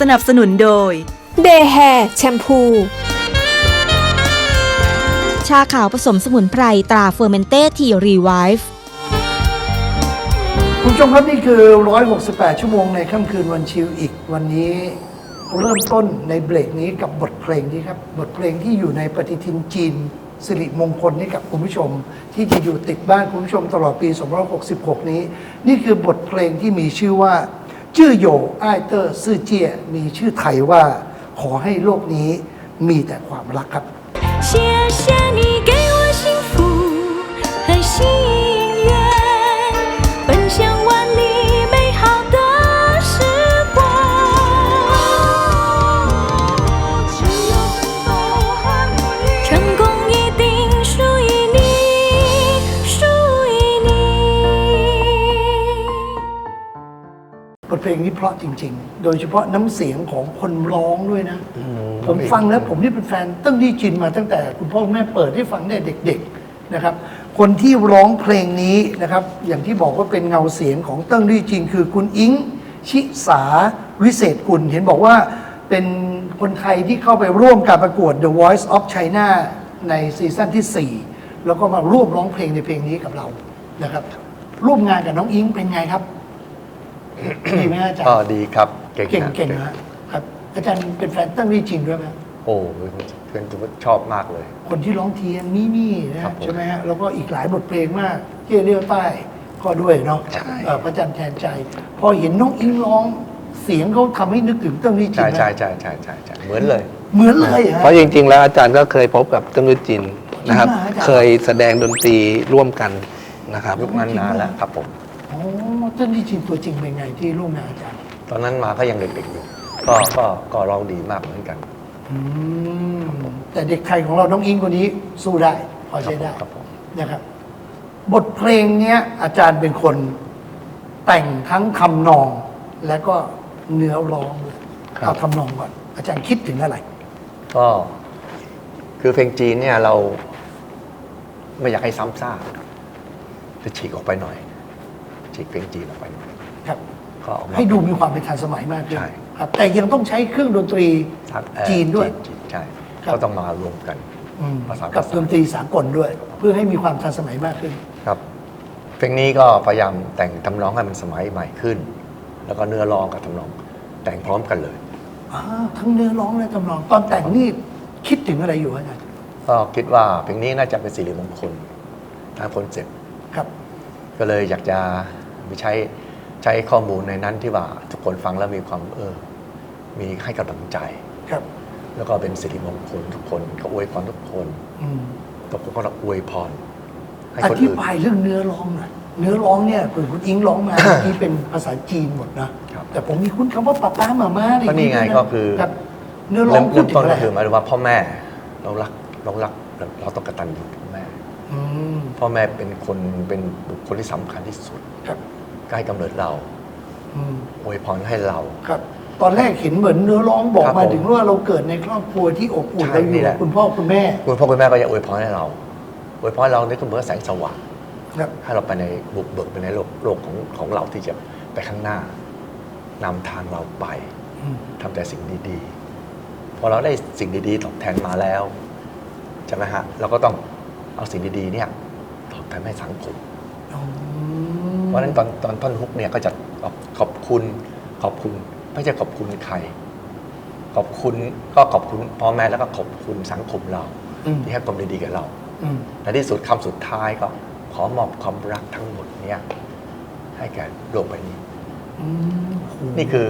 สนับสนุนโดย เดย์แฮร์แชมพู ชาขาวผสมสมุนไพรตราเฟอร์เมนเต้ทีรีไวฟ์คุณผู้ชมครับนี่คือ 168 ชั่วโมงในค่ำคืนวันชิลอีก วันนี้เริ่มต้นในเบรกนี้กับบทเพลงนี้ครับ บทเพลงที่อยู่ในปฏิทินจีน สิริมงคลให้กับคุณผู้ชม ที่จะอยู่ติดบ้านคุณผู้ชมตลอดปี 2566 นี้ นี่คือบทเพลงที่มีชื่อว่า จื้อโยอ้าเตอร์ซื่อเจียมีชื่อไทยว่า ขอให้โลกนี้มีแต่ความรักครับเชียเชียร์ เพลงนี้เพราะจริง ๆ โดยเฉพาะน้ำเสียงของคนร้องด้วยนะ ผมฟังแล้วผมนี่เป็นแฟนตั้งลี่จินมาตั้งแต่ คุณพ่อคุณแม่เปิดให้ฟังได้เด็ก ๆนะครับ คนที่ร้องเพลงนี้นะครับ อย่างที่บอกว่าเป็นเงาเสียงของเติ้งลี่จินคือคุณอิงชิสาวิเศษกุลเห็นบอกว่าเป็นคนไทยที่เข้าไปร่วมการประกวด The Voice of China ในซีซั่นที่ 4 แล้วก็มาร่วมร้องเพลงในเพลงนี้กับเรานะครับ ร่วมงานกับน้องอิงเป็นไงครับ ดีไหมอาจารย์ก็ดีครับเก่งเก่งนะเก่งนะครับ อาจารย์เป็นแฟนเตั้งลี่จินด้วยไหมโอ้เพื่อนถือว่าชอบมากเลย คนที่ร้องเทียนมี่มี่นะครัฮะบผมใช่ไหมฮะแล้วก็อีกหลายบทเพลงมากเที่ยวเลี้ยวใต้ก็ด้วยเนาะใช่เอ่อพระจันทร์แทนใจ พอเห็นน้องอิงร้องเสียงเขาทำให้นึกถึงเตั้งลี่จินใช่นะใช่ใช่ใช่ใช่ใช่เหมือนเลย เหมือนเลยฮะเพราะจริง ๆ แล้วอาจารย์ก็เคยพบกับเติ้งรุจินนะครับจริงเหรออาจารย์เคยแสดงดนตรีร่วมกันนะครับยุคนั้นนานแล้วครับผม โอ้เตั้งลี่จินตัวจริงเป็นไงที่ร่วมงานอาจารย์ตอนนั้นมาก็ยังเด็กๆอยู่ ก็ก็ก็ร้องดีมากเหมือนกันอืมแต่เด็กไทยของเราน้องอิงคนนี้สู้ได้พอใช้ได้ครับผมนะครับ บทเพลงเนี้ย อาจารย์เป็นคนแต่งทั้งทำนอง และก็เนื้อร้องเลยครับ เอาทำนองก่อน อาจารย์คิดถึงอะไร ก็คือเพลงจีนเนี่ยเรา ไม่อยากให้ซ้ำซากจะฉีกออกไปหน่อย ฉีกเพลงจีนออกไปหน่อยครับ ก็ออกมาให้ดูมีความเป็นทันสมัยมากขึ้นใช่ครับ แต่ยังต้องใช้เครื่องดนตรีทางเอ่อจีนด้วย จีนใช่ครับ ก็ต้องมารวมกัน อืมภาษากับภาษาดนตรีสากลด้วย เพื่อให้มีความทันสมัยมากขึ้น ครับ เพลงนี้ก็พยายามแต่งทำนองให้มันสมัยใหม่ขึ้น แล้วก็เนื้อร้องกับทำนอง แต่งพร้อมกันเลย อ่าทั้งเนื้อร้องและทำนอง ตอนแต่งนี่คิดถึงอะไรอยู่อาจารย์ก็คิดว่าเพลงนี้น่าจะเป็นสิริมงคลตามคอนเซ็ปต์ ครับ ก็เลยอยากจะ มีใช้ใช้ข้อมูลในนั้นที่ว่าทุกคนฟังแล้วมีความเออ มีให้กำลังใจ ครับ แล้วก็เป็นสิริมงคลทุกคนก็อวยพรทุกคนอืมทุกคนก็อวยพรให้อคนธิอื่น บายเรื่องเนื้อร้องหน่อยเนื้อร้องเนี่ยคือคุณอิงร้องมาที่เป็นภาษาจีนหมดนะครับแต่ผมมีคุ้นคำว่าป้าป้ามาม่าอะไรก็นี่ไงด้วยะก็คือ รับเนื้อร้อเริ่งมพูเริ่ดมถึต้งนอะไรก็คือหมายถึงว่าพ่อแม่เรารักเรารักเราต้องกตัญญูพ่อแม่ อืมพ่อแม่เป็นคนเป็นบุคคลที่สำคัญที่สุด ครับ ใกล้กำเนิดเราอืมอวยพรให้เรา ครับ ตอนแรกเห็นเหมือนเนื้อร้องบอกครับมาผมถึงว่าเราเกิดในครอบครัวที่อบอุ่นใช่เราอยู่นี่แหกับละคุณพ่อคุณแม่คุณพ่อคุณแม่ก็จะอวยพรให้เราอวยพรให้เรานี่ก็เหมือนแสงสว่างครับ ให้เราไปในบุกเบิกไปในโลกโลกของของเราที่จะไปข้างหน้านำทางเราไป อืม ทำแต่สิ่งดีๆ พอเราได้สิ่งดีๆ ตอบแทนมาแล้วใช่ไหมฮะ เราก็ต้องเอาสิ่งดีๆ เนี่ย ตอบแทนให้สังคม อืม เพราะฉะนั้นตอนตอนท่อนฮุกเนี่ยก็จะขอบขอบคุณขอบคุณไม่ใช่ขอบคุณใคร ขอบคุณก็ขอบคุณพ่อแม่แล้วก็ขอบคุณสังคมเราอืมที่ให้ความดีๆกับเราอืมในที่สุดคำสุดท้ายก็ขอมอบความรักทั้งหมดเนี่ยให้แก่โลกใบนี้อืมโอ้โหนี่คือ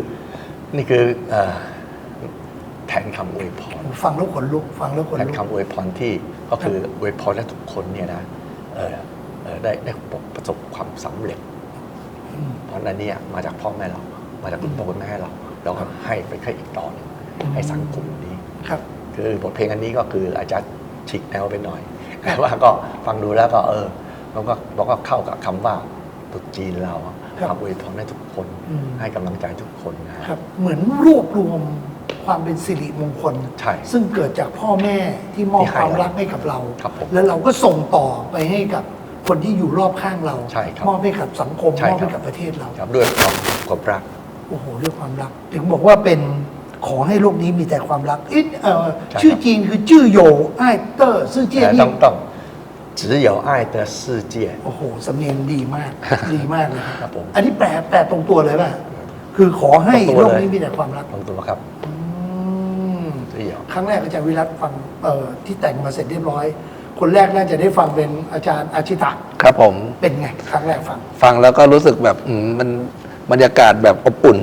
นี่คือเอ่อแทนคำอวยพรฟังแล้วขนลุกฟังแล้วขนแทนลุกคำอวยพรที่ก็คืออวยพรให้ทุกคนเนี่ยนะเอ่อเอ่อได้ได้ประสบความสำเร็จอืม เพราะนั้นเนี่ยมาจากพ่อแม่เรา มาจากคุณพ่อคุณแม่เรา เราก็ให้ไปแค่อีกต่อหนึงอืมให้สังคมนี้ครับ คือบทเพลงอันนี้ก็คืออาจจะฉีกแนวไปหน่อยแต่ว่าก็ฟังดูแล้วก็เออมันก็มันก็เข้ากับคำว่าตรุษจีนเราครับทำอวยพรให้ทุกคนอืมให้กำลังใจทุกคนนะฮะครับ เหมือนรวบรวมความเป็นสิริมงคลใช่ซึ่งเกิดจากพ่อแม่ที่มอบที่ให้ความรักให้กับเราครับผมแล้วเราก็ส่งต่อไปให้กับ คนที่อยู่รอบข้างเรา ใช่ครับ มอบให้กับสังคม ใช่ มอบ ครั ให้ บ กับประเทศเรา ครับด้วยความความรัก โอ้โหเรื่องความรัก ถึงบอกว่าเป็น ขอให้โลกนี้มีแต่ความรักเอ๊ะเอ่อ ใช่ครับ ชื่อจีนคือจื้อโยอ้ายเตอร์ซื่อเจี้ย แต่ นี่ ต้องต้อง只有爱的世界 โอ้โหสำเนียงดีมาก ดีมากเลย ครับผม อันนี้แปลแปลตรงตัวเลยป่ะคือขอให้ ตรงตัว โลก เลย นี้มีแต่ความรัก ลงตัวครับ อืม 只有 ครั้งแรกอาจารย์วิรัตฟังเอ่อที่แต่งมาเสร็จเรียบร้อย คนแรกน่าจะได้ฟังเป็นอาจารย์อาชิตะครับผม เป็นไงครั้งแรกฟัง ฟังแล้วก็รู้สึกแบบอืมมันบรรยากาศแบบอบอุ่น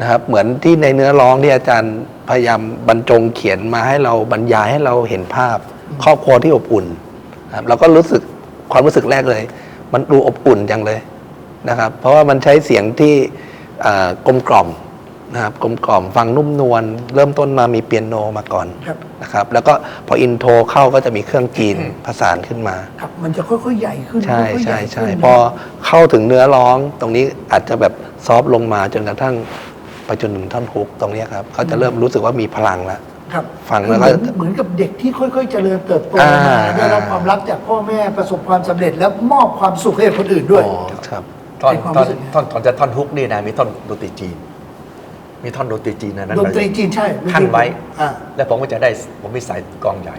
นะครับ เหมือนที่ในเนื้อร้องที่อาจารย์พยายามบรรจงเขียนมาให้เราบรรยายให้เราเห็นภาพ ครอบครัวที่อบอุ่นนะครับเราก็รู้สึกความรู้สึกแรกเลย มันดูอบอุ่นจังเลยนะครับ เพราะว่ามันใช้เสียงที่อ่ากลมกล่อม นะครับกลมกล่อมฟังนุ่มนวลเริ่มต้นมามีเปียโนมาก่อนครับ นะครับ แล้วก็พออินโทรเข้าก็จะมีเครื่องจีนผสานขึ้นมา ครับ มันจะค่อยๆใหญ่ขึ้นใช่ค่อยๆใช่ญ่ใช่ขึ้นพอเข้าถึงเนื้อร้องตรงนี้อาจจะแบบซอฟต์ลงมาจนกระทั่งไปจนถึงท่อนฮุกตรงเนี้ยครับเขาจะเริ่มรู้สึกว่ามีพลังแล้ว ครับฟังแล้วก็เหมือนเหมือนกับเด็กที่ค่อยๆ เจริญเติบโตอ่า มาได้รับความรักจากพ่อแม่ประสบความสำเร็จ แล้วมอบความสุขให้กับคนอื่นด้วย อ๋อ ครับ ท่อนเป็นความท่อนรู้สึกไง ท่อนท่อนจะท่อนฮุกนี่นะมีท่อนดนตรีจีน มีท่อนดนตรีจีนนะนั้นดนตรีจีนใช่เมื่อขั้นกี้ไว้อ่าแล้วผมก็จะได้ผมมีสายกลองใหญ่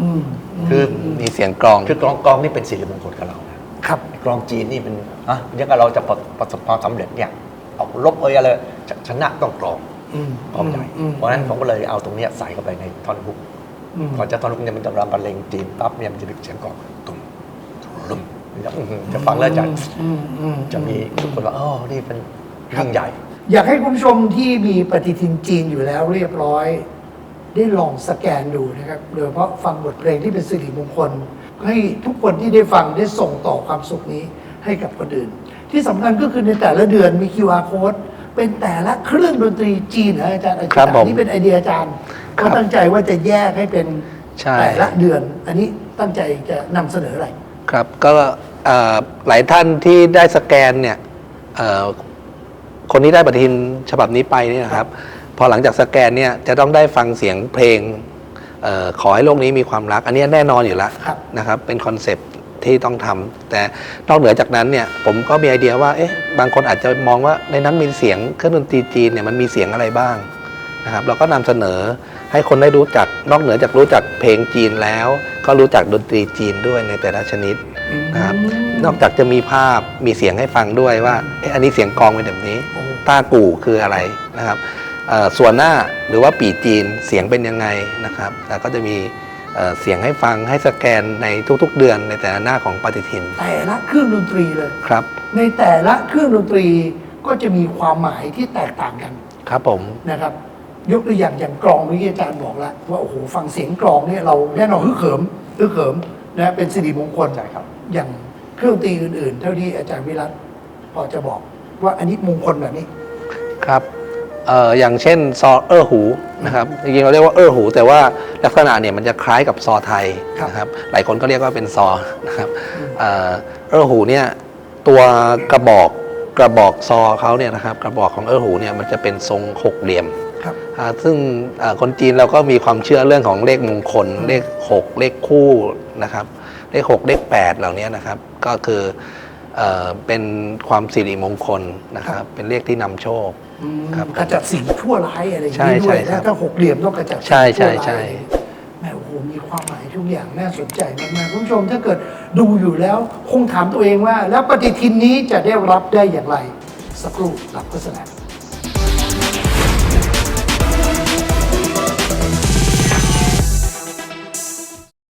อืมคือมีเสียงกลอง คือกลองกลองนี่เป็นสิริมงคลกับเรานะครับกลองจีนนี่เป็นอะยังกับเราจะประประสบความสำเร็จเนี่ยออกรบเอ้ยอะไรชชนะต้องกลองอืมกลองใหญ่อืมเพราะฉะนั้นผมก็เลยเอาตรงเนี้ยใส่เข้าไปในท่อนฮุกอืมก่อนจะท่อนฮุกเนี่ยมันจะรำบรรเลงจีนปั๊บเนี่ยมันจะมีเสียงกลองตุ้มตุ้มจะอื้อหือจะฟังแล้วจะอืมอืมจะมีทุกคนว่าอ๋อนี่เป็นยิ่งใหญ่ อยากให้คุณผู้ชมที่มีปฏิทินจีนอยู่แล้วเรียบร้อย ได้ลองสแกนดูนะครับโดยเฉพาะฟังบทเพลงที่เป็นสิริมงคล ให้ทุกคนที่ได้ฟังได้ส่งต่อความสุขนี้ให้กับคนอื่น ที่สำคัญก็คือในแต่ละเดือนมี QR code เป็นแต่ละเครื่องดนตรีจีนนะอาจารย์อาครัจารบย์ผมนี่เป็นไอเดียอาจารย์ครัก็บตั้งใจว่าจะแยกให้เป็นใช่ แต่ละเดือน อันนี้ตั้งใจจะนำเสนออะไร ครับก็เอ่อหลายท่านที่ได้สแกนเนี่ยเอ่อ คนที่ได้ปฏิทินฉบับนี้ไปเนี่ยนะครับ พอหลังจากสแกนเนี่ยจะต้องได้ฟังเสียงเพลงเออขอให้โลกนี้มีความรัก อันนี้แน่นอนอยู่แล้วครับนะครับ เป็นคอนเซปต์ที่ต้องทำแต่นอกเหนือจากนั้นเนี่ยผมก็มีไอเดียว่าเอ๊ะบางคนอาจจะมองว่าในนั้นมีเสียงเครื่องดนตรีจีนเนี่ยมันมีเสียงอะไรบ้างนะครับเราก็นำเสนอให้คนได้รู้จักนอกเหนือจากรู้จักเพลงจีนแล้ว ก็รู้จักดนตรีจีนด้วยในแต่ละชนิด นะครับนอกจากจะมีภาพมีเสียงให้ฟังด้วยว่าเอ๊ะอันนี้เสียงกลองเป็นแบบนี้โอ้ต้ากู่คืออะไรนะครับเอ่อส่วนหน้าหรือว่าปีจีนเสียงเป็นยังไงนะครับแล้วก็จะมีเอ่อเสียงให้ฟังให้สแกนในทุกๆ เดือนในแต่ละหน้าของปฏิทิน แต่ละเครื่องดนตรีเลยครับ ในแต่ละเครื่องดนตรีก็จะมีความหมายที่แตกต่างกันครับผมนะครับ ยกตัวอย่างอย่างกลองเมื่อกี้อาจารย์บอกแล้วว่าโอ้โหฟังเสียงกลองเนี่ยเราแน่นอนฮึกเหิมฮึกเหิมนะเป็นสิริมงคลใช่ครับ อย่างเครื่องดนตรีอื่น ๆ เท่าที่อาจารย์วิรัตพอจะบอกว่าอันนี้มงคลแบบนี้ ครับเอ่ออย่างเช่นซอเออร์หูนะครับจริงๆเราเรียกว่าเออร์หู แต่ว่าลักษณะเนี่ยมันจะคล้ายกับซอไทยครับนะครับหลายคนก็เรียกว่าเป็นซอนะครับเอ่อเออร์หูเนี่ยตัวกระบอกกระบอกซอเขาเนี่ยนะครับกระบอกของเออร์หูเนี่ยมันจะเป็นทรงหกเหลี่ยมครับอ่าซึ่งอ่าคนจีนเราก็มีความเชื่อเรื่องของเลขมงคล เลข6เลขคู่นะครับ เลข6เลข8เหล่านี้นะครับ ก็คือเอ่อเป็นความสิริมงคลนะครับ เป็นเลขที่นำโชคครับขจัดสิ่งชั่วร้ายอะไรอย่างใช่นี้ด้วยใช่ครันะบถ้าหกเหลี่ยมต้องกระจัดสิ่งใช่ใช่ชั่วร้ายใช่แม่โอ้โหมีความหมายทุกอย่างน่าสนใจมากๆคุณผู้ชมถ้าเกิดดูอยู่แล้ว คงถามตัวเองว่า แล้วปฏิทินนี้จะได้รับได้อย่างไร สักครู่หลับโฆษณา